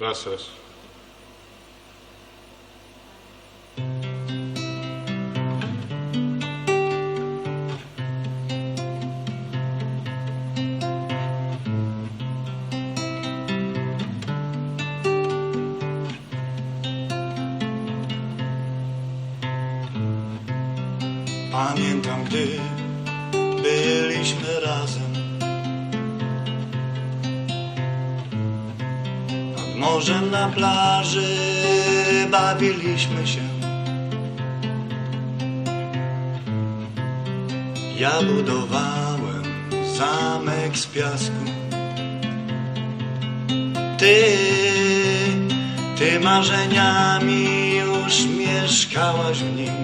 Raz. Pamiętam, gdy byliśmy razem morzem na plaży bawiliśmy się. Ja budowałem zamek z piasku. Ty, ty marzeniami już mieszkałaś w nim.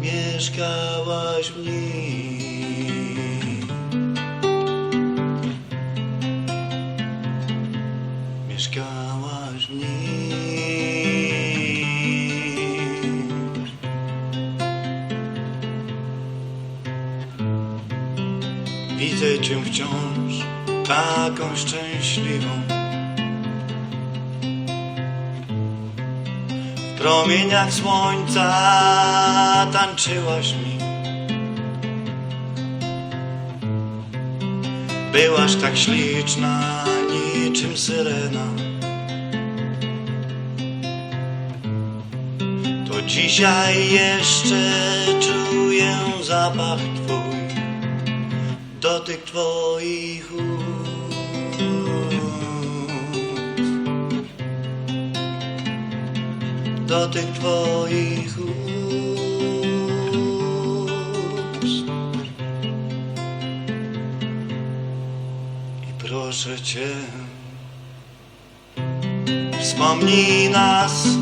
Mieszkałaś w nim. Widzę cię wciąż taką szczęśliwą. W promieniach słońca tańczyłaś mi. Byłaś tak śliczna, niczym syrena. To dzisiaj jeszcze czuję zapach twój, dotyk twoich ust. dotyk twoich ust. Proszę cię, wspomnij nas,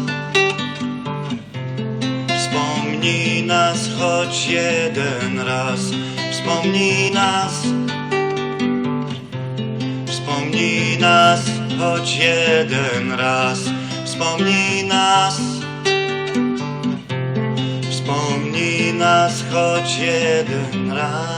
nas choć jeden raz. Wspomnij nas. Wspomnij nas choć jeden raz. Wspomnij nas. Wspomnij nas choć jeden raz.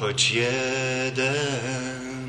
Choć jeden.